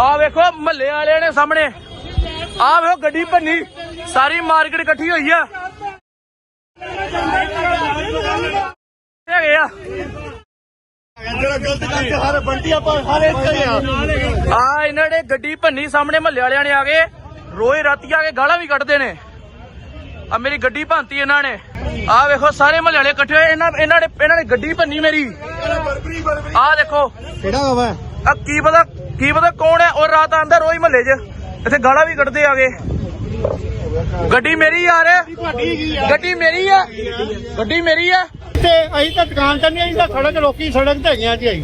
ਆ ਵੇਖੋ ਮਹੱਲੇ ਵਾਲਿਆਂ ਨੇ ਸਾਹਮਣੇ। ਆ ਵੇਖੋ ਗੱਡੀ ਭੰਨੀ। ਸਾਰੀ ਮਾਰਕੀਟ ਇਕੱਠੀ ਹੋਈ ਆ। ਹੈਗੇ ਆ। ਜਿਹੜਾ ਗਲਤ ਕਰਕੇ ਸਾਰੇ ਬੰਟੀ ਆਪਾਂ ਸਾਰੇ ਇੱਥੇ ਹੀ ਆ। ਆ ਇਹਨਾਂ ਨੇ ਗੱਡੀ ਭੰਨੀ ਸਾਹਮਣੇ ਮਹੱਲੇ ਵਾਲਿਆਂ ਨੇ ਆ ਕੇ। ਰੋਜ਼ ਰਾਤੀ ਆ ਕੇ ਗਾਲਾਂ ਵੀ ਕੱਢਦੇ ਨੇ। ਆ ਮੇਰੀ ਗੱਡੀ ਭੰਤੀ ਇਹਨਾਂ ਨੇ। ਆ ਵੇਖੋ ਸਾਰੇ ਮਹੱਲੇ ਵਾਲੇ ਇਕੱਠੇ ਹੋਏ। ਇਹਨਾਂ ਇਹਨਾਂ ਨੇ ਇਹਨਾਂ ਨੇ ਗੱਡੀ ਭੰਨੀ ਮੇਰੀ। ਆ ਦੇਖੋ। ਕਿਹੜਾ ਵਾ ਆ ਕੀ ਪਤਾ ਕੀ ਪਤਾ ਕੌਣ ਹੈ? ਔਰ ਰਾਤ ਆਂਦਾ ਰੋਜ਼ ਮਹੱਲੇ 'ਚ। ਇੱਥੇ ਗਾਲਾਂ ਵੀ ਕੱਢਦੇ ਆਗੇ। ਗੱਡੀ ਮੇਰੀ ਯਾਰ ਗੱਡੀ ਮੇਰੀ ਆ ਗੱਡੀ ਮੇਰੀ ਆ ਤੇ ਅਸੀਂ ਤਾਂ ਦੁਕਾਨ ਤੇ ਨਹੀਂ ਅਸੀਂ ਤਾਂ ਸੜਕ ਲੋਕੀ ਸੜਕ ਤੇ ਹੈਗੀਆਂ ਜੀ ਅਸੀਂ।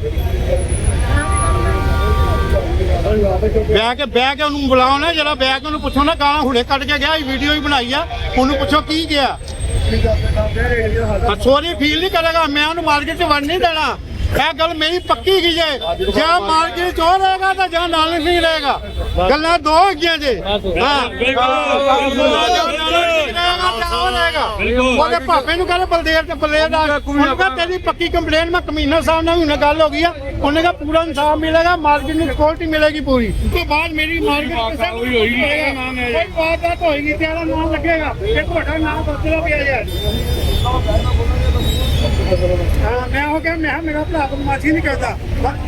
ਬਹਿ ਕੇ ਬਹਿ ਕੇ ਉਹਨੂੰ ਬੁਲਾਓ ਨਾ ਜਰਾ ਬਹਿ ਕੇ ਉਹਨੂੰ ਪੁੱਛੋ ਨਾ ਗਾਲਾਂ ਹੁਣੇ ਕੱਢ ਕੇ ਗਿਆ ਇਹ ਵੀਡੀਓ ਹੀ ਬਣਾਈ ਆ। ਉਹਨੂੰ ਪੁੱਛੋ ਕੀ ਗਿਆ। ਸੋਰੀ ਫੀਲ ਨਹੀਂ ਕਰੇਗਾ ਮੈਂ ਉਹਨੂੰ ਮਾਰਕੀਟ 'ਚ ਵੜ ਨਹੀਂ ਦੇਣਾ। ਇਹ ਗੱਲ ਮੇਰੀ ਪੱਕੀ ਕੀ ਜੇ? ਜਾਂ ਮਾਰਕੀਟ 'ਚ ਰਹੇਗਾ ਤਾਂ ਜਾਂ ਨਾਲ ਨਹੀਂ ਰਹੇਗਾ। ਗੱਲਾਂ ਦੋ ਹੈਗੀਆਂ ਜੇ। ਹਾਂ। ਉਹਦੇ ਭਾਪੇ ਨੂੰ ਕਹਿੰਦੇ ਬਲਦੇਵ ਤੇ ਬਲਦੇਵ ਦਾ ਉਹਨੇ ਕਿਹਾ ਤੇਰੀ ਪੱਕੀ ਕੰਪਲੇਂਟ ਮੈਂ ਕਮਿਸ਼ਨਰ ਸਾਹਿਬ ਨਾਲ ਹੁਣੇ ਗੱਲ ਹੋ ਗਈ ਆ। ਉਹਨੇ ਕਿਹਾ ਪੂਰਾ ਇਨਸਾਫ ਮਿਲੇਗਾ ਮਾਰਕੀਟ ਨੂੰ ਸਿਕਿਉਰਿਟੀ ਮਿਲੇਗੀ ਪੂਰੀ। ਉਸ ਤੋਂ ਬਾਅਦ ਮੇਰੀ ਮਾਰਕੀਟ ਕਿਸੇ ਨੂੰ ਹੋਈ ਕੋਈ ਬਾਤ ਹੋਏਗੀ ਤੇ ਇਹਦਾ ਨਾਮ ਲੱਗੇਗਾ। ਇਹ ਤੁਹਾਡਾ ਨਾਮ ਬਦਲੋ ਪਿਆ ਯਾਰ। ਹਾਂ, ਮੈਂ ਉਹ ਕਿਹਾ ਮੈਂ ਕਿਹਾ ਮੇਰਾ ਭਰਾ ਬਦਮਾਸ਼ੀ ਨਹੀਂ ਕਰਦਾ।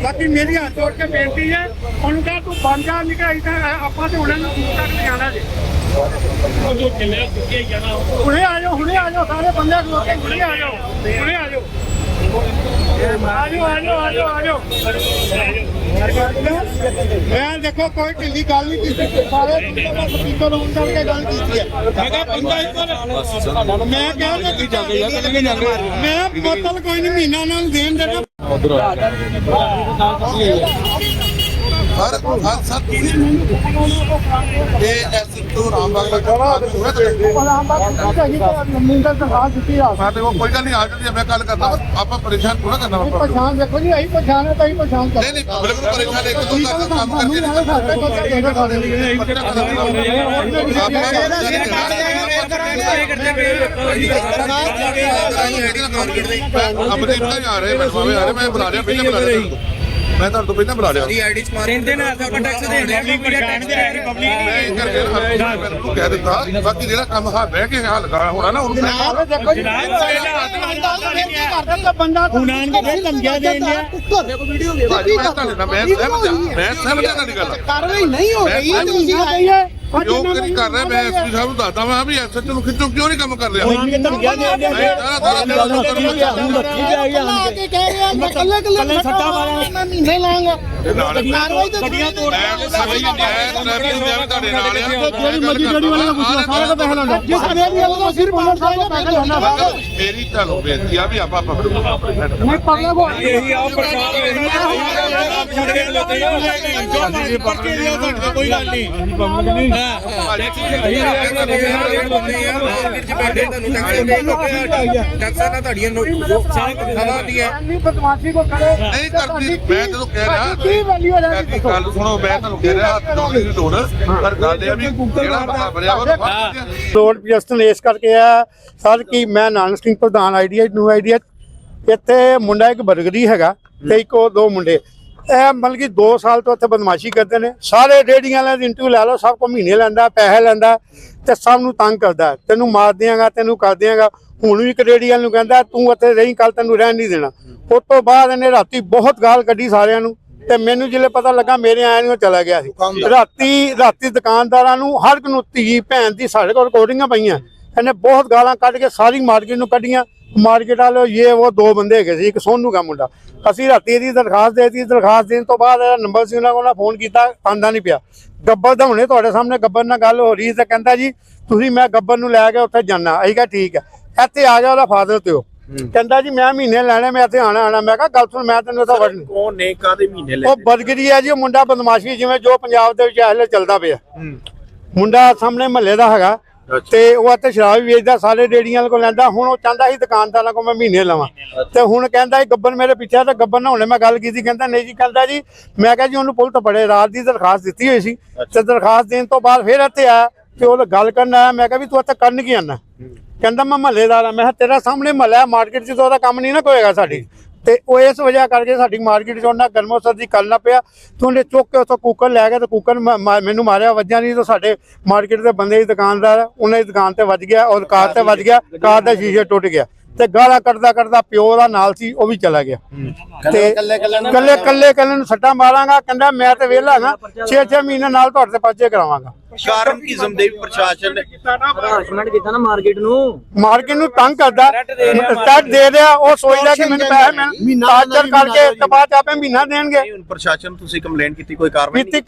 ਬਾਕੀ ਮੇਰੀ ਹੱਥ ਜੋੜ ਕੇ ਬੇਨਤੀ ਹੈ ਉਹਨੂੰ ਕਹਾ ਤੂੰ ਨਹੀਂ ਕਹੀ ਤਾਂ ਆਪਾਂ ਤੇ ਉਹਨਾਂ ਨੂੰ ਦੂਰ ਤੱਕ ਲਿਜਾਣਾ ਜੇ। ਹੁਣੇ ਆ ਜਾਓ ਹੁਣੇ ਆ ਜਾਓ ਸਾਰੇ ਬੰਦੇ ਖਲੋ ਕੇ ਹੁਣੇ ਆ ਜਾਓ ਹੁਣੇ ਆ ਜਾਓ। ਮੈਂ ਦੇਖੋ, ਕੋਈ ਢਿੱਲੀ ਗੱਲ ਨਹੀਂ ਕੀਤੀ। ਸਾਰੇ ਸਪੀਕਰ ਆਨ ਕਰਕੇ ਗੱਲ ਕੀਤੀ ਹੈ। ਮੈਂ ਕਿਹਾ ਬੰਦਾ ਇੱਕ ਮੈਂ ਕਿਹਾ ਕਿ ਜਾਂਦੇ ਯਾਰ ਮੈਂ ਬੋਤਲ ਕੋਈ ਨਹੀਂ, ਮਹੀਨਾ ਨਾਲ ਦੇਣ ਦੇਣਾ। ਹਰ ਹਰ ਸਭ ਤੁਸੀਂ ਇਹ ਐਸ ਤੋਂ ਰਾਮਬਾਗ ਹੋਇਆ ਤੇ ਤਾਂ ਮੈਂ ਤੇ ਉਹ ਕੋਈ ਗੱਲ ਨਹੀਂ ਆ ਜਾਂਦੀ ਮੈਂ ਗੱਲ ਕਰਦਾ। ਆਪਾਂ ਪਰੇਸ਼ਾਨ ਥੋੜਾ ਕਰਨਾ ਨੂੰ। ਪਛਾਣ ਦੇਖੋ ਜੀ ਅਸੀਂ ਪਛਾਣ ਹੈ ਤਾਂ ਅਸੀਂ ਪਛਾਣ ਕਰ ਨਹੀਂ ਨਹੀਂ ਪਬਲਿਕ ਨੂੰ ਪਰੇਸ਼ਾਨ ਇੱਕ ਦੋ ਕਰਦਾ ਕੰਮ ਕਰਕੇ ਨਹੀਂ ਆਪਣੇ ਤਾਂ ਆ ਰਹੇ ਮੈਂ ਭਾਵੇਂ ਆ ਰਹੇ ਮੈਂ ਬੁਲਾ ਰਿਹਾ ਪਹਿਲਾਂ ਬੁਲਾ ਰਿਹਾ ਮੈਂ ਤੁਹਾਨੂੰ ਤੋਂ ਪਹਿਲਾਂ ਬੁਲਾ ਰਿਹਾ ਤਿੰਨ ਦਿਨ ਆਪਾਂ ਟੈਕਸ ਦੇਣੇ ਆ ਮੈਂ ਇਹ ਕਰਕੇ ਹਰ ਨੂੰ ਕਹਿ ਦਿੱਤਾ ਬਾਕੀ ਜਿਹੜਾ ਕੰਮ ਹਾਂ ਬਹਿ ਕੇ ਹੱਲ ਕਰਨਾ ਹੋਣਾ ਨਾ ਉਹਨੂੰ ਜਨਾਬ ਦੇਖੋ ਜੀ। ਕਰਦਾ ਬੰਦਾ ਹੁਣਾਨ ਕੇ ਫਿਰ ਲੰਗਿਆ ਦੇ ਇੰਡੀਆ ਭਾਜੀ ਮੈਂ ਤੁਹਾਡੇ ਨਾਲ ਮੈਂ ਸਹਿਮਤ ਹਾਂ। ਮੈਂ ਸਹਿਮਤ ਹਾਂ ਤੁਹਾਡੀ ਗੱਲ। ਕਾਰਵਾਈ ਨਹੀਂ ਹੋ ਰਹੀ, ਰਹੀ ਤੁਸੀਂ ਕਹੀਏ ਜੋ ਕਰੀ ਕਰ ਰਿਹਾ? ਮੈਂ ਐਸਪੀ ਸਾਹਿਬ ਨੂੰ ਦੱਸਦਾ ਮੈਂ ਵੀ ਐਸਐਚ ਨੂੰ ਖਿੱਚੋ ਕਿਉਂ ਨਹੀਂ ਕੰਮ ਕਰ ਰਿਹਾ? ਹੁਣਾਨ ਕੇ ਧਮਕੀਆਂ ਦੇ ਇੰਡੀਆ ਮੈਂ ਸਾਰਾ ਦਿਨ ਕੰਮ ਕਰੂੰਗਾ। ਆ ਕੇ। ਕਹਿ ਰਿਹਾ? ਮੈਂ ਕੱਲੇ ਕੱਲੇ ਸੱਟਾ ਮਾਰਾਂ। ਮੈਂ ਮਹੀਨੇ ਲਾਂਗਾ। ਕਾਰਵਾਈ ਤਾਂ ਗੱਡੀਆਂ ਤੋੜ ਮੈਂ ਸਮਝ ਗਿਆ ਮੈਂ ਟ੍ਰੈਫਿਕ ਦੇ ਤੁਹਾਡੇ ਨਾਲ ਆ। ਜਿਹੜੀ ਮਰਜ਼ੀ ਜਿਹੜੀ ਵਾਲੇ ਨੂੰ ਪੁੱਛੋ ਸਾਰੇ ਦਾ ਪੈਸਾ ਲਾਉਣਾ ਜਿਸ ਵੇਲੇ ਵਾਲੇ ਨੂੰ ਸਿਰ ਬੰਨਣ ਸਾਹਿਬ ਦਾ ਪੈਸਾ ਲਾਉਣਾ ਮੇਰੀ ਤੁਹਾਨੂੰ ਬੇਨਤੀ ਆ ਵੀ ਆਪਾਂ ਆਪਣੇ ਨਾਲ ਮੈਂ ਪਗਲੇ ਬੋ ਇਹੀ ਆਓ ਕੋਈ ਗੱਲ ਨਹੀਂ। ਬਦਮਾਸ਼ੀ ਕੋ ਕਰੇ ਨਹੀਂ ਕਰਦੀ ਮੈਂ ਜਦੋਂ ਕਹਿ ਰਿਹਾ ਕੀ ਵੈਲਿਊ ਹੈ ਮੈਂ ਗੱਲ ਸੁਣੋ ਮੈਂ ਤੁਹਾਨੂੰ ਕਹਿ ਰਿਹਾ ਹੱਥ ਜੋੜਨ ਦੀ ਲੋੜ ਪਰ ਗੱਲ ਇਹ ਵੀ ਜਿਹੜਾ ਬੰਦਾ ਉਹ ਰੋਡ ਪਿਸਟਨ ਇਸ ਕਰਕੇ ਆ, ਸਰ, ਕਿ ਮੈਂ ਨਾਨਕ ਸਿੰਘ ਪ੍ਰਧਾਨ ਆਈਡੀਆ ਨਿਊ ਆਈਡੀਆ ਇੱਥੇ ਮੁੰਡਾ ਇੱਕ ਬਰਗਰੀ ਹੈਗਾ ਤੇ ਇੱਕ ਉਹ ਦੋ ਮੁੰਡੇ। ਇਹ ਮਤਲਬ ਕਿ 2 ਸਾਲ ਤੋਂ ਇੱਥੇ ਬਦਮਾਸ਼ੀ ਕਰਦੇ ਨੇ। ਸਾਰੇ ਰੇੜੀਆਂ ਵਾਲਿਆਂ ਦੀ ਇੰਟਰਵਿਊ ਲੈ ਲਓ ਸਭ ਕੋ ਮਹੀਨੇ ਲੈਂਦਾ ਪੈਸੇ ਲੈਂਦਾ ਤੇ ਸਭ ਨੂੰ ਤੰਗ ਕਰਦਾ। ਤੈਨੂੰ ਮਾਰ ਦਿਆਂਗਾ ਤੈਨੂੰ ਕਰ ਦਿਆਂਗਾ ਹੁਣ ਵੀ ਇੱਕ ਵਾਲੇ ਨੂੰ ਕਹਿੰਦਾ ਤੂੰ ਇੱਥੇ ਰਹੀ ਕੱਲ ਤੈਨੂੰ ਰਹਿਣ ਨਹੀਂ ਦੇਣਾ। ਉਸ ਤੋਂ ਬਾਅਦ ਇਹਨੇ ਰਾਤੀ ਬਹੁਤ ਗਾਲ ਕੱਢੀ ਸਾਰਿਆਂ ਨੂੰ ਤੇ ਮੈਨੂੰ ਜਿਲੇ ਪਤਾ ਲੱਗਾ ਮੇਰੇ ਆਇਆ ਨੂੰ ਚਲਾ ਗਿਆ ਸੀ। ਰਾਤੀ ਰਾਤੀ ਦੁਕਾਨਦਾਰਾਂ ਨੂੰ ਹਰ ਇੱਕ ਨੂੰ ਧੀ ਭੈਣ ਦੀ ਸਾਡੇ ਕੋਲ ਰਿਕਾਰਡਿੰਗਾਂ ਪਈਆਂ। ਇਹਨੇ ਬਹੁਤ ਗਾਲਾਂ ਕੱਢ ਕੇ ਸਾਰੀ ਮਾਰਕੀਟ ਨੂੰ ਕੱਢੀਆਂ। ਮਾਰਕੀਟ ਵਾਲੇ ਇਹ ਉਹ ਦੋ ਬੰਦੇ ਹੈਗੇ ਸੀ ਇੱਕ ਸੋਨੂ ਦਾ ਮੁੰਡਾ। ਅਸੀਂ ਰਾਤੀ ਇਹਦੀ ਦਰਖਾਸਤ ਦੇਤੀ ਦਰਖਾਸਤ ਦੇਣ ਤੋਂ ਬਾਅਦ ਇਹਦਾ ਨੰਬਰ ਸੀ ਉਹਨਾਂ ਕੋਲ ਫੋਨ ਕੀਤਾ ਆਂਦਾ ਨਹੀਂ ਪਿਆ। ਗੱਬਰ ਦਾ ਹੁਣੇ ਤੁਹਾਡੇ ਸਾਹਮਣੇ ਗੱਬਰ ਨਾਲ ਗੱਲ ਹੋ ਰਹੀ ਸੀ ਤੇ ਕਹਿੰਦਾ ਜੀ ਤੁਸੀਂ ਮੈਂ ਗੱਬਰ ਨੂੰ ਲੈ ਕੇ ਉੱਥੇ ਜਾਣਾ ਅਸੀਂ ਕਿਹਾ ਠੀਕ ਹੈ। ਇੱਥੇ ਆ ਜਾ ਉਹਦਾ ਫਾਦਰ ਤੇ ਉਹ। ਕਹਿੰਦਾ ਜੀ ਮੈਂ ਮਹੀਨੇ ਲੈਣੇ ਮੈਂ ਇੱਥੇ ਆਣਾ ਆਣਾ। ਮੈਂ ਕਿਹਾ ਗੱਲ ਸੁਣ ਮੈਂ ਤੈਨੂੰ ਤਾਂ ਵੜਨੀ ਕੌਣ ਨੇ ਕਾਦੇ ਮਹੀਨੇ ਲੈ ਉਹ ਬਰਗਰੀ ਹੈ ਜੀ ਉਹ ਮੁੰਡਾ ਬਦਮਾਸ਼ੀ ਜਿਵੇਂ ਜੋ ਪੰਜਾਬ ਦੇ ਵਿੱਚ ਇਹਲੇ ਚੱਲਦਾ ਪਿਆ। ਮੁੰਡਾ ਸਾਹਮਣੇ ਮਹੱਲੇ ਦਾ ਹੈਗਾ। ਤੇ ਉਹ ਇੱਥੇ ਸ਼ਰਾਬ ਵੀ ਵੇਚਦਾ ਸਾਰੇ ਰੇੜੀਆਂ ਕੋਲ ਲੈਂਦਾ ਹੁਣ ਉਹ ਚਾਹੁੰਦਾ ਸੀ ਦੁਕਾਨਦਾਰਾਂ ਕੋਲ ਮੈਂ ਮਹੀਨੇ ਲਵਾਂ। ਤੇ ਹੁਣ ਕਹਿੰਦਾ ਗੱਬਰ ਮੇਰੇ ਪਿੱਛੇ ਤੇ ਗੱਬਰ ਨਾਲ ਹੁਣੇ ਮੈਂ ਗੱਲ ਕੀਤੀ ਕਹਿੰਦਾ ਨਹੀਂ ਜੀ ਕਹਿੰਦਾ ਜੀ ਮੈਂ ਕਿਹਾ ਜੀ ਉਹਨੂੰ ਪੁਲਿਸ ਤੋਂ ਪੜੇ ਰਾਤ ਦੀ ਦਰਖਾਸਤ ਦਿੱਤੀ ਹੋਈ ਸੀ। ਤੇ ਦਰਖਾਸਤ ਦੇਣ ਤੋਂ ਬਾਅਦ ਫਿਰ ਇੱਥੇ ਆਇਆ ਤੇ ਉਹ ਗੱਲ ਕਰਨ ਆਇਆ ਮੈਂ ਕਿਹਾ ਵੀ ਤੂੰ ਇੱਥੇ ਕਰਨ ਕੀ ਆਣਾ ਕਹਿੰਦਾ ਮੈਂ ਮਹੱਲੇਦਾਰ ਆ ਮੈਂ ਕਿਹਾ ਤੇਰਾ ਸਾਹਮਣੇ ਮਹੱਲਾ ਮਾਰਕੀਟ 'ਚ ਤਾਂ ਉਹਦਾ ਕੰਮ ਨਹੀਂ ਨਾ ਕੋਏਗਾ ਸਾਡੀ। ਤੇ ਉਹ ਇਸ ਵਜ੍ਹਾ ਕਰਕੇ ਸਾਡੀ ਮਾਰਕੀਟ 'ਚ ਉਹਨਾਂ ਗਰਮੋ ਸਰਦੀ ਕਰਨਾ ਪਿਆ। ਤੇ ਉਹਨੇ ਚੁੱਕ ਕੇ ਉੱਥੋਂ ਕੁੱਕਰ ਲੈ ਗਿਆ ਤੇ ਕੁੱਕਰ ਮੈਨੂੰ ਮਾਰਿਆ ਵੱਜਿਆ ਨਹੀਂ ਤਾਂ ਸਾਡੇ ਮਾਰਕੀਟ ਦੇ ਬੰਦੇ ਦੀ ਦੁਕਾਨਦਾਰ ਉਹਨਾਂ ਦੀ ਦੁਕਾਨ ਤੇ ਵੱਜ ਗਿਆ ਔਰ ਕਾਰ ਤੇ ਵੱਜ ਗਿਆ ਕਾਰ ਦਾ ਸ਼ੀਸ਼ੇ ਟੁੱਟ ਗਿਆ। ਤੇ ਗਾਲਾਂ ਕੱਢਦਾ ਕੱਢਦਾ ਪਿਓ ਦਾ ਨਾਲ ਸੀ ਉਹ ਵੀ ਚਲਾ ਗਿਆ। ਤੇ ਕੱਲੇ ਕੱਲੇ ਕੱਲੇ ਕੱਲੇ ਨੂੰ ਸੱਟਾਂ ਮਾਰਾਂਗਾ ਕਹਿੰਦਾ ਮੈਂ ਤੇ ਵਿਹਲਾ ਹਾਂ 6-6 ਮਹੀਨੇ ਨਾਲ ਤੁਹਾਡੇ ਤੇ ਪਰਚੇ ਕਰਾਵਾਂਗਾ। ਕਾਰਨ ਕਿਸਮ ਦੇ ਵੀ ਪ੍ਰਸ਼ਾਸਨ ਨੇ ਹਰਾਸਮੈਂਟ ਕੀਤਾ ਨਾ ਮਾਰਕੀਟ ਨੂੰ। ਮਾਰਕੀਟ ਨੂੰ ਤੰਗ ਕਰਦਾ। ਟੈਕ ਦੇ ਰਿਹਾ ਉਹ ਸੋਚਦਾ ਕਿ ਮੈਨੂੰ ਪੈਸੇ ਮਿਲਣ ਟਾਰਚਰ ਕਰਕੇ ਤੇ ਬਾਅਦ 'ਚ ਆਪੇ ਮਹੀਨਾ ਦੇਣਗੇ। ਪ੍ਰਸ਼ਾਸਨ ਤੁਸੀਂ ਕੰਪਲੇਂਟ ਕੀਤੀ ਕੋਈ ਕਾਰਵਾਈ ਕੀਤੀ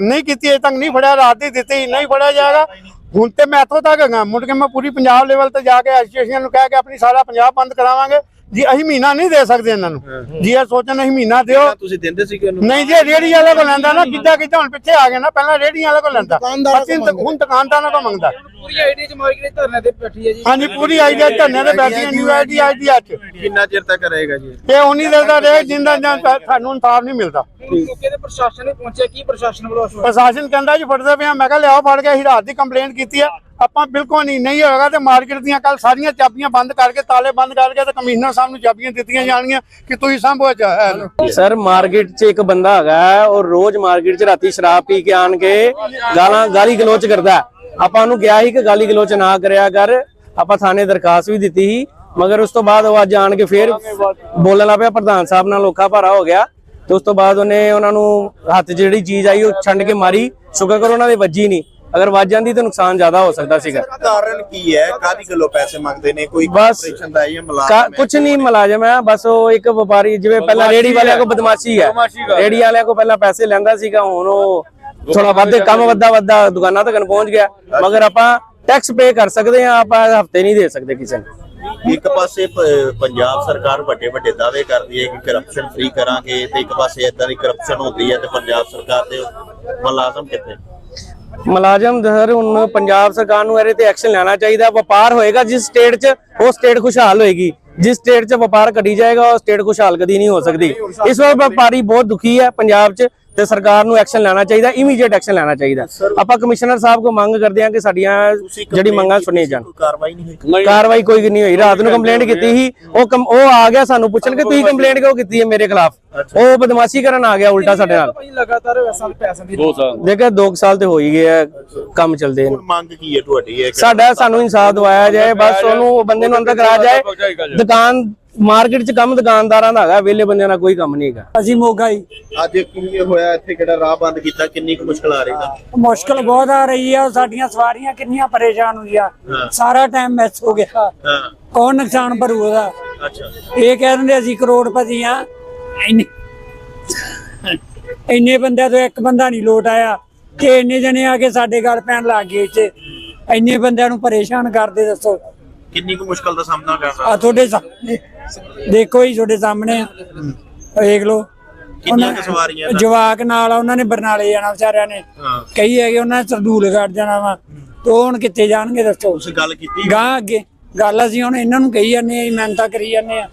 ਨਹੀਂ ਕੀਤੀ ਅਜੇ ਤੱਕ ਨਹੀਂ ਫੜਿਆ ਰਾਤ ਦੀ ਦਿੱਤੀ ਨਹੀਂ ਫੜਿਆ ਜਾਏਗਾ। ਹੁਣ ਤੇ ਮੈਂ ਇੱਥੋਂ ਤੱਕ ਹੈਗਾ ਮੁੜ ਕੇ ਮੈਂ ਪੂਰੀ ਪੰਜਾਬ ਲੈਵਲ ਤੇ ਜਾ ਕੇ ਐਸੋਸੀਏਸ਼ਨ ਨੂੰ ਕਹਿ ਕੇ ਆਪਣੀ ਸਾਰਾ ਪੰਜਾਬ ਬੰਦ ਕਰਾਵਾਂਗੇ। ਜੀ ਅਸੀਂ ਮਹੀਨਾ ਨਹੀਂ ਦੇ ਸਕਦੇ ਇਹਨਾਂ ਨੂੰ। ਜੀ ਇਹ ਸੋਚਣ ਅਸੀਂ ਮਹੀਨਾ ਦਿਓ। ਤੁਸੀਂ ਦਿੰਦੇ ਸੀ ਕਿ ਉਹਨੂੰ? ਨਹੀਂ ਜੀ ਰੇੜੀ ਵਾਲੇ ਕੋਲ ਲੈਂਦਾ ਨਾ ਕਿੱਦਾਂ ਕਿੱਦਾਂ ਹੁਣ ਪਿੱਛੇ ਆ ਗਏ ਨਾ ਪਹਿਲਾਂ ਰੇੜੀ ਵਾਲੇ ਕੋਲ ਲੈਂਦਾ। ਅਸੀਂ ਤਾਂ ਹੁਣ ਦੁਕਾਨਦਾਰਾਂ ਕੋਲ ਮੰਗਦਾ। ਪੂਰੀ ਆਈਡੀ ਚ ਮਾਰਕੀਟ ਧਰਨੇ ਤੇ ਬੈਠੀ ਹੈ ਜੀ? ਹਾਂਜੀ ਪੂਰੀ ਆਈਡੀਆ ਧੰਨੇ ਤੇ ਬੈਠੀ ਨਿਊ ਆਈਡੀ ਆਈਡੀਆ ਚ ਕਿੰਨਾ ਚਿਰ ਤੱਕ ਰਹੇਗਾ ਜੀ? ਇਹ ਉਨੀ ਦੇਰ ਦਾ ਰਹੇ ਜਿੰਦਾ ਸਾਨੂੰ ਇਨਸਾਫ ਨਹੀਂ ਮਿਲਦਾ। ਮੌਕੇ ਤੇ ਪ੍ਰਸ਼ਾਸਨ ਨੇ ਪਹੁੰਚਿਆ ਕੀ ਪ੍ਰਸ਼ਾਸਨ ਵੱਲੋਂ ਪ੍ਰਸ਼ਾਸਨ ਕਹਿੰਦਾ ਜੀ ਫੜਦੇ ਪਿਆ ਮੈਂ ਕਿਹਾ ਲਿਆਓ ਫੜ ਕੇ ਅਸੀਂ ਰਾਤ ਦੀ ਕੰਪਲੇਂਟ ਕੀਤੀ ਆ ਆਪਾਂ ਬਿਲਕੁਲ ਨਹੀਂ ਨਹੀਂ ਹੋਏਗਾ ਤੇ ਮਾਰਕੀਟ ਦੀਆਂ ਕੱਲ ਸਾਰੀਆਂ ਚਾਬੀਆਂ ਬੰਦ ਕਰਕੇ, ਤਾਲੇ ਬੰਦ ਕਰਕੇ ਤੇ ਕਮਿਸ਼ਨਰ ਸਾਹਿਬ ਨੂੰ ਚਾਬੀਆਂ ਦਿੱਤੀਆਂ ਜਾਣਗੀਆਂ ਕਿ ਤੁਸੀਂ ਸੰਭੋ ਸਰ, ਮਾਰਕੀਟ 'ਚ ਇੱਕ ਬੰਦਾ ਹੈਗਾ ਉਹ ਰੋਜ਼ ਮਾਰਕੀਟ 'ਚ ਰਾਤੀ ਸ਼ਰਾਬ ਪੀ ਕੇ ਆਣ ਕੇ ਗਾਲਾਂ, ਗਾਲੀ ਗਲੋਚ ਕਰਦਾ ਆਪਾਂ ਉਹਨੂੰ ਕਿਹਾ ਸੀ ਕਿ ਗਾਲੀ ਗਲੋਚ ਨਾ ਕਰਿਆ ਕਰ, ਆਪਾਂ ਥਾਣੇ ਦਰਖਾਸਤ ਵੀ ਦਿੱਤੀ ਸੀ, ਮਗਰ ਉਸ ਤੋਂ ਬਾਅਦ ਉਹ ਅੱਜ ਆਣ ਕੇ ਫੇਰ ਬੋਲਣ ਲੱਗ ਪਿਆ, ਪ੍ਰਧਾਨ ਸਾਹਿਬ ਨਾਲ ਔਖਾ ਭਾਰਾ ਹੋ ਗਿਆ। ਤੇ ਉਸ ਤੋਂ ਬਾਅਦ ਉਹਨੇ ਉਹਨਾਂ ਨੂੰ ਹੱਥ 'ਚ ਜਿਹੜੀ ਚੀਜ਼ ਆਈ, ਉਹ ਛੰਡ ਕੇ ਮਾਰੀ। ਸ਼ੁਕਰ ਕਰੋ ਉਹਨਾਂ ਦੇ ਵੱਜੀ ਨਹੀਂ। ਅਗਰ ਵੱਜ ਜਾਂਦੀ ਤਾਂ ਨੁਕਸਾਨ ਜ਼ਿਆਦਾ ਹੋ ਸਕਦਾ ਸੀਗਾ। ਕਾਰਨ ਕੀ ਹੈ? ਕਾਦੀ ਗੱਲੋਂ ਪੈਸੇ ਮੰਗਦੇ ਨੇ? ਕੋਈ ਬਸ ਆਪਰੇਸ਼ਨ ਦਾ ਮੁਲਾਜ਼ਮ ਨਹੀਂ ਮੁਲਾਜ਼ਮ ਹੈ ਬਸ ਉਹ ਇੱਕ ਵਪਾਰੀ ਜਿਵੇਂ ਪਹਿਲਾਂ ਰੇੜੀ ਵਾਲਿਆਂ ਕੋ ਬਦਮਾਸ਼ੀ ਹੈ। ਰੇੜੀ ਵਾਲਿਆਂ ਕੋ ਪਹਿਲਾਂ ਪੈਸੇ ਲੈਂਦਾ ਸੀਗਾ ਹੁਣ ਉਹ ਥੋੜਾ ਵੱਧ ਕੰਮ ਵੱਧਾ ਵੱਧਾ ਦੁਕਾਨਾਂ ਤੱਕ ਪਹੁੰਚ ਗਿਆ। ਮਗਰ ਆਪਾਂ ਟੈਕਸ ਪੇ ਕਰ ਸਕਦੇ ਹਾਂ ਆਪਾਂ ਹਫ਼ਤੇ ਨਹੀਂ ਦੇ ਸਕਦੇ ਕਿਸੇ ਨੂੰ। ਇੱਕ ਪਾਸੇ ਪੰਜਾਬ ਸਰਕਾਰ ਵੱਡੇ ਵੱਡੇ ਦਾਅਵੇ ਕਰਦੀ ਹੈ ਕਿ ਕਰਪਸ਼ਨ ਫ੍ਰੀ ਕਰਾਂਗੇ ਤੇ ਇੱਕ ਪਾਸੇ ਇਦਾਂ ਦੀ ਕਰਪਸ਼ਨ ਹੁੰਦੀ ਹੈ ਤੇ ਪੰਜਾਬ ਸਰਕਾਰ ਦੇ ਮੁਲਾਜ਼ਮ ਕਿੱਥੇ? ਮੁਲਾਜ਼ਮ ਸਰ ਹੁਣ ਪੰਜਾਬ ਸਰਕਾਰ ਨੂੰ ਇਹਦੇ ਤੇ ਐਕਸ਼ਨ ਲੈਣਾ ਚਾਹੀਦਾ ਵਪਾਰ ਹੋਏਗਾ, ਜਿਸ ਸਟੇਟ 'ਚ ਉਹ ਸਟੇਟ ਖੁਸ਼ਹਾਲ ਹੋਏਗੀ। ਜਿਸ ਸਟੇਟ 'ਚ ਵਪਾਰ ਘਟੀ ਜਾਏਗਾ, ਉਹ ਸਟੇਟ ਖੁਸ਼ਹਾਲ ਕਦੀ ਨਹੀਂ ਹੋ ਸਕਦੀ। ਇਸ ਵਾਰ ਵਪਾਰੀ ਬਹੁਤ ਦੁਖੀ ਹੈ ਪੰਜਾਬ 'ਚ। ਤੇ ਸਰਕਾਰ ਨੂੰ ਐਕਸ਼ਨ ਲੈਣਾ ਚਾਹੀਦਾ ਇਮੀਡੀਏਟ ਐਕਸ਼ਨ ਲੈਣਾ ਚਾਹੀਦਾ। ਆਪਾਂ ਕਮਿਸ਼ਨਰ ਸਾਹਿਬ ਕੋ ਮੰਗ ਕਰਦੇ ਹਾਂ ਕਿ ਸਾਡੀਆਂ ਜਿਹੜੀ ਮੰਗਾਂ ਸੁਣੀਆਂ ਜਾਣ। ਕੋਈ ਕਾਰਵਾਈ ਨਹੀਂ ਹੋਈ? ਕਾਰਵਾਈ ਕੋਈ ਨਹੀਂ ਹੋਈ ਰਾਤ ਨੂੰ ਕੰਪਲੇਂਟ ਕੀਤੀ ਸੀ ਉਹ ਉਹ ਆ ਗਿਆ ਸਾਨੂੰ ਪੁੱਛਣ ਕਿ ਤੁਸੀਂ ਕੰਪਲੇਂਟ ਕਿਉਂ ਕੀਤੀ ਹੈ ਮੇਰੇ ਖਿਲਾਫ? ਉਹ ਬਦਮਾਸ਼ੀ ਕਰਨ ਆ ਗਿਆ ਉਲਟਾ ਸਾਡੇ ਨਾਲ। ਲਗਾਤਾਰ ਵੈਸਾ ਪੈਸਿਆਂ ਦੀ ਦੇਖਿਆ 2 ਸਾਲ ਤੇ ਹੋ ਹੀ ਗਏ ਆ ਕੰਮ ਚੱਲਦੇ ਨੇ। ਮੰਗ ਕੀ ਹੈ ਤੁਹਾਡੀ? ਸਾਡਾ ਸਾਨੂੰ ਇਨਸਾਫ ਦਵਾਇਆ ਜਾਏ ਬਸ ਉਹਨੂੰ ਉਹ ਬੰਦੇ ਨੂੰ ਅੰਦਰ ਕਰਾਇਆ ਜਾਏ। ਦੁਕਾਨ ਮਾਰਕੀਟ 'ਚ ਕੰਮ ਦੁਕਾਨਦਾਰਾਂ ਦਾ ਹੈਗਾ ਵਿਹਲੇ ਬੰਦਿਆਂ ਦਾ ਕੋਈ ਕੰਮ ਨਹੀਂ ਹੈਗਾ। ਅਸੀਂ ਮੋਗਾ ਹੀ। ਅੱਜ ਕਿੰਨੀ ਹੋਇਆ ਇੱਥੇ ਕਿਹੜਾ ਰਾਹ ਬੰਦ ਕੀਤਾ ਕਿੰਨੀ ਕੁ ਮੁਸ਼ਕਲ ਆ ਰਹੀ ਹੈ? ਮੁਸ਼ਕਲ ਬਹੁਤ ਆ ਰਹੀ ਆ ਸਾਡੀਆਂ ਸਵਾਰੀਆਂ ਕਿੰਨੀਆਂ ਪਰੇਸ਼ਾਨ ਹੋਈਆਂ। ਸਾਰਾ ਟਾਈਮ ਮਿਸ ਹੋ ਗਿਆ। ਹਾਂ। ਕੌਣ ਨੁਕਸਾਨ ਭਰੂ ਉਹਦਾ? ਅੱਛਾ। ਇਹ ਕਹਿ ਦਿੰਦੇ ਅਸੀਂ ਕਰੋੜਪਤੀ ਆ। ਇੰਨੇ ਇੰਨੇ ਬੰਦਿਆਂ ਤੋਂ ਇੱਕ ਬੰਦਾ ਨਹੀਂ ਲੋਟ ਆਇਆ ਕਿ ਇੰਨੇ ਜਣੇ ਆ ਕੇ ਸਾਡੇ ਗੱਲ ਪੈਣ ਲੱਗ ਗਏ ਇੱਥੇ। ਇੰਨੇ ਬੰਦਿਆਂ ਨੂੰ ਪਰੇਸ਼ਾਨ ਕਰਦੇ ਦੱਸੋ। ਕਿੰਨੀ ਕੁ ਮੁਸ਼ਕਲ ਦਾ ਸਾਹਮਣਾ ਕਰ ਆ ਤੁਹਾਡੇ ਸਾਹਮਣੇ ਦੇਖੋ ਹੀ ਤੁਹਾਡੇ ਸਾਹਮਣੇ। ਆ ਦੇਖ ਲਓ। ਕਿੰਨੀਆਂ ਕੁ ਸਵਾਰੀਆਂ ਨਾਲ? ਜਵਾਕ ਨਾਲ ਆ, ਉਹਨਾਂ ਨੇ ਬਰਨਾਲੇ ਜਾਣਾ ਵਿਚਾਰਿਆਂ ਨੇ। ਹਾਂ। ਕਈ ਹੈਗੇ ਉਹਨਾਂ ਨੇ ਸਰਦੂਲ ਕੱਢ ਜਾਣਾ ਵਾ। ਤੇ ਉਹ ਹੁਣ ਕਿੱਥੇ ਜਾਣਗੇ ਦੱਸੋ? ਤੁਸੀਂ ਗੱਲ ਕੀਤੀ? ਗਾਂ ਅੱਗੇ। ਗੱਲ ਅਸੀਂ ਹੁਣ ਇਹਨਾਂ ਨੂੰ ਕਹੀ ਜਾਂਦੇ ਆ ਮਿਹਨਤਾਂ ਕਰੀ ਜਾਂਦੇ ਆ।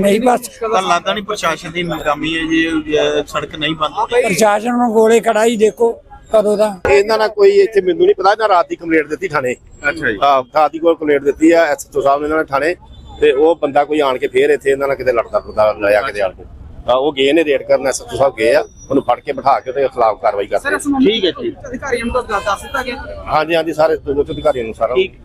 ਨਹੀਂ ਬਸ। ਤਾਂ ਲੱਗਦਾ ਨਹੀਂ ਪ੍ਰਸ਼ਾਸਨ ਦੀ ਨਾਕਾਮੀ ਹੈ ਜੀ ਸੜਕ ਨਹੀਂ ਬੰਦ ਹੋਈ ਪ੍ਰਸ਼ਾਸਨ ਨੂੰ ਗੋਲੇ ਕੜਾਈ ਦੇਖੋ ਕਦੋਂ ਦਾ। ਇਹਨਾਂ ਨਾਲ ਕੋਈ ਇੱਥੇ ਮੈਨੂੰ ਨਹੀਂ ਪਤਾ ਇਹਨਾਂ ਰਾਤ ਦੀ ਕੰਪਲੇਂਟ ਦਿੱਤੀ ਥਾਣੇ। ਅੱਛਾ ਜੀ। ਹਾਂ ਰਾਤ ਦੀ ਕੋਈ ਕੰਪਲੇਂਟ ਦਿੱਤੀ ਆ ਐਸਐਚਓ ਸਾਹਿਬ ਨੇ ਇਹਨਾਂ ਨੇ ਥਾਣੇ। ਤੇ ਉਹ ਬੰਦਾ ਕੋਈ ਆਣ ਕੇ ਫੇਰ ਇੱਥੇ ਇਹਨਾਂ ਨਾਲ ਕਿਤੇ ਲੜਦਾ ਫਿਰਦਾ ਲਿਆ ਕਿਤੇ ਆਣ ਕੇ। ਹਾਂ, ਉਹ ਗਏ ਨੇ ਰੇਡ ਕਰਨ ਐਸਐਚਓ ਸਾਹਿਬ ਗਏ ਆ ਉਹਨੂੰ ਫੜ ਕੇ ਬਿਠਾ ਕੇ ਉਹਦੇ ਖਿਲਾਫ ਕਾਰਵਾਈ ਕਰਦੇ। ਠੀਕ ਹੈ ਜੀ। ਅਧਿਕਾਰੀਆਂ ਨੂੰ ਤਾਂ ਦੱਸ ਦਿੱਤਾ ਗਿਆ। ਹਾਂਜੀ ਹਾਂਜੀ ਸਾਰੇ ਦੋਨੋਂ ਅਧਿਕਾਰੀਆਂ ਨੂੰ ਸਾਰਾ